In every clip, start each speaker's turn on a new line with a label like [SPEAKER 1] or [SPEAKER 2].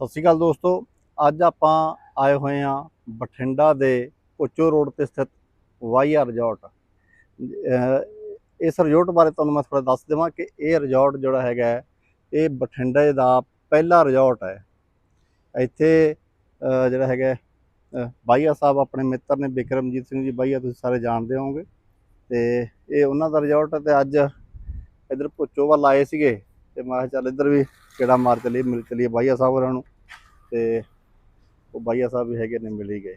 [SPEAKER 1] ਸਤਿ ਸ਼੍ਰੀ ਅਕਾਲ ਦੋਸਤੋ, ਅੱਜ ਆਪਾਂ ਆਏ ਹੋਏ ਹਾਂ ਬਠਿੰਡਾ ਦੇ ਕੋਚੋ ਰੋਡ ਤੇ ਸਥਿਤ ਵਾਈਆਰ ਰਿਜ਼ੋਰਟ। ਇਸ ਰਿਜ਼ੋਰਟ ਬਾਰੇ ਤੁਹਾਨੂੰ ਮੈਂ ਥੋੜਾ ਦੱਸ ਦੇਵਾਂ ਕਿ ਇਹ ਰਿਜ਼ੋਰਟ ਜਿਹੜਾ ਹੈਗਾ ਇਹ ਬਠਿੰਡੇ ਦਾ ਪਹਿਲਾ ਰਿਜ਼ੋਰਟ ਹੈ। ਇੱਥੇ ਜਿਹੜਾ ਹੈਗਾ ਬਾਈਆ ਸਾਹਿਬ ਆਪਣੇ ਮਿੱਤਰ ਨੇ ਬਿਕਰਮਜੀਤ ਸਿੰਘ ਜੀ ਬਾਈਆ ਤੁਸੀਂ ਸਾਰੇ ਜਾਣਦੇ ਹੋਵੋਗੇ। ਤੇ ਇਹ ਉਹਨਾਂ ਦਾ ਰਿਜ਼ੋਰਟ ਹੈ ਤੇ ਅੱਜ ਇਧਰ ਭੁੱਚੋ ਵੱਲ ਆਏ ਸੀਗੇ ਤੇ ਮੈਂ ਕਿਹਾ ਚੱਲ ਇੱਧਰ ਵੀ ਕਿਹੜਾ ਮਾਰ ਚਲੀਏ ਮਿਲ ਚਲੀਏ ਬਾਈਆ ਸਾਹਿਬ ਹੋਰਾਂ ਨੂੰ ਤੇ ਉਹ ਬਾਈਆ ਸਾਹਿਬ ਵੀ ਹੈਗੇ ਨੇ ਮਿਲ ਹੀ ਗਏ।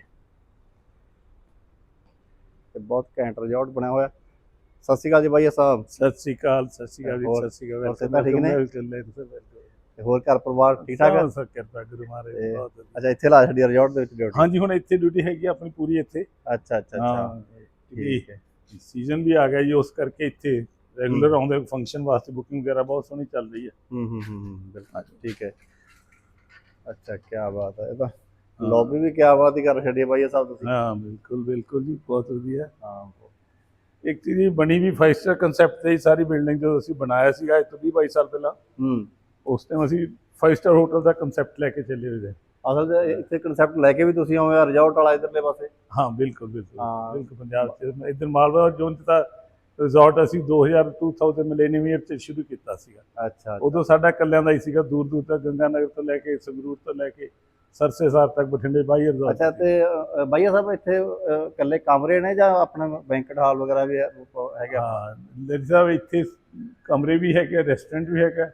[SPEAKER 1] ਤੇ ਬਹੁਤ ਘੈਂਟ ਰਿਜ਼ੋਰਟ ਬਣਿਆ ਹੋਇਆ। ਸਤਿ ਸ਼੍ਰੀ ਅਕਾਲ ਜੀ ਬਾਈਆ ਸਾਹਿਬ।
[SPEAKER 2] ਸਤਿ ਸ੍ਰੀ ਅਕਾਲ ਸਤਿ ਸ੍ਰੀ ਅਕਾਲ ਜੀ ਸਤਿ ਸ੍ਰੀ ਅਕਾਲ।
[SPEAKER 1] ਹੋਰ ਸਿਹਤਾਂ ਠੀਕ ਨੇ? ਤੇ ਹੋਰ ਘਰ ਪਰਿਵਾਰ ਠੀਕ ਠਾਕ ਹੈ
[SPEAKER 2] ਸਭ ਕਿਰਪਾ ਗੁਰੂ ਮਹਾਰਾਜ
[SPEAKER 1] ਤੇ-
[SPEAKER 2] ਬਹੁਤ।
[SPEAKER 1] ਅੱਛਾ ਇੱਥੇ ਲਾ ਛੱਡੀ ਰਿਜ਼ੋਰਟ ਦੇ ਵਿੱਚ ਡਿਊਟੀ
[SPEAKER 2] ਹਾਂਜੀ ਹੁਣ ਇੱਥੇ ਡਿਊਟੀ ਹੈਗੀ ਆਪਣੀ ਪੂਰੀ ਇੱਥੇ।
[SPEAKER 1] ਅੱਛਾ ਅੱਛਾ ਅੱਛਾ। ਠੀਕ ਹੈ।
[SPEAKER 2] ਸੀਜ਼ਨ ਵੀ ਆ ਗਿਆ ਜੀ ਉਸ ਕਰਕੇ ਇੱਥੇ ਰੈਗੂਲਰ ਆਉਂਦੇ ਫੰਕਸ਼ਨ ਵਾਸਤੇ ਬੁਕਿੰਗ ਵਗੈਰਾ ਬਹੁਤ ਸੋਹਣੀ ਚੱਲ ਰਹੀ ਹੈ।
[SPEAKER 1] ਹੂੰ ਹੂੰ ਹੂੰ ਬਿਲਕੁਲ। ਠੀਕ ਹੈ। ਅੱਛਾ ਕੀ ਬਾਤ ਹੈ। ਇਹ ਤਾਂ ਲੌਬੀ ਵੀ ਕੀ ਬਾਤ ਹੀ ਕਰ ਛੱਡੀ ਹੈ ਬਾਈਆ ਸਾਹਿਬ ਤੁਸੀਂ।
[SPEAKER 2] ਹਾਂ ਬਿਲਕੁਲ ਬਿਲਕੁਲ ਜੀ ਬਹੁਤ ਵਧੀਆ।
[SPEAKER 1] ਹਾਂ
[SPEAKER 2] ਇੱਕ ਚੀਜ਼ ਇਹ ਬਣੀ ਵੀ 5 ਸਟਾਰ ਕਨਸੈਪਟ ਤੇ ਹੀ ਸਾਰੀ ਬਿਲਡਿੰਗ ਜਦੋਂ ਅਸੀਂ ਬਣਾਇਆ ਸੀਗਾ ਅੱਜ ਤੋਂ 20 22 ਸਾਲ ਪਹਿਲਾਂ
[SPEAKER 1] ਹੂੰ।
[SPEAKER 2] ਉਸ ਟਾਈਮ ਅਸੀਂ 5 ਸਟਾਰ ਹੋਟਲ ਦਾ ਕਨਸੈਪਟ ਲੈ ਕੇ ਚੱਲੇ ਹੋਏ ਸੀ।
[SPEAKER 1] ਅਸਲ 'ਚ ਇੱਥੇ ਕਨਸੈਪਟ ਲੈ ਕੇ ਵੀ ਤੁਸੀਂ ਆਏ ਰਿਜ਼ੋਰਟ ਵਾਲਾ ਇਧਰਲੇ ਪਾਸੇ।
[SPEAKER 2] ਹਾਂ ਬਿਲਕੁਲ ਬਿਲਕੁਲ। ਬਿਲਕੁਲ ਪੰਜਾਬ ਚ। ਇਧਰ ਮਾਲਵਾ ਜ਼ੋਨ ਚ ਤਾਂ ਰਿਜ਼ੋਰਟ ਅਸੀਂ 2000 2000 ਮਿਲੇਨੀਅਮ ਈਅਰ ਚ ਸ਼ੁਰੂ ਕੀਤਾ ਸੀਗਾ।
[SPEAKER 1] ਅੱਛਾ
[SPEAKER 2] ਉਦੋਂ ਸਾਡਾ ਕੱਲਿਆਂ ਦਾ ਹੀ ਸੀਗਾ ਦੂਰ ਦੂਰ ਤੱਕ ਗੰਗਾ ਨਗਰ ਤੋਂ ਲੈ ਕੇ ਸੰਗਰੂਰ ਤੋਂ ਲੈ ਕੇ ਸਰਸੇ ਸਾਹਿਬ ਤੱਕ ਬਠਿੰਡੇ ਬਾਈ ਰਿਜ਼ੋਰਟ
[SPEAKER 1] ਅੱਛਾ ਤੇ ਅ, ਬਾਈਆ ਸਾਹਿਬ ਇੱਥੇ ਅ, ਇਕੱਲੇ ਕਮਰੇ ਨੇ ਜਾਂ ਆਪਣਾ ਬੈਂਕਟ ਹਾਲ ਵਗੈਰਾ ਵੀ ਹੈ- ਹੈਗਾ?
[SPEAKER 2] ਹਾਂ ਲੇਡੀ ਸਾਹਿਬ ਇੱਥੇ ਕਮਰੇ ਵੀ ਹੈਗੇ ਰੈਸਟੋਰੈਂਟ ਵੀ ਹੈਗਾ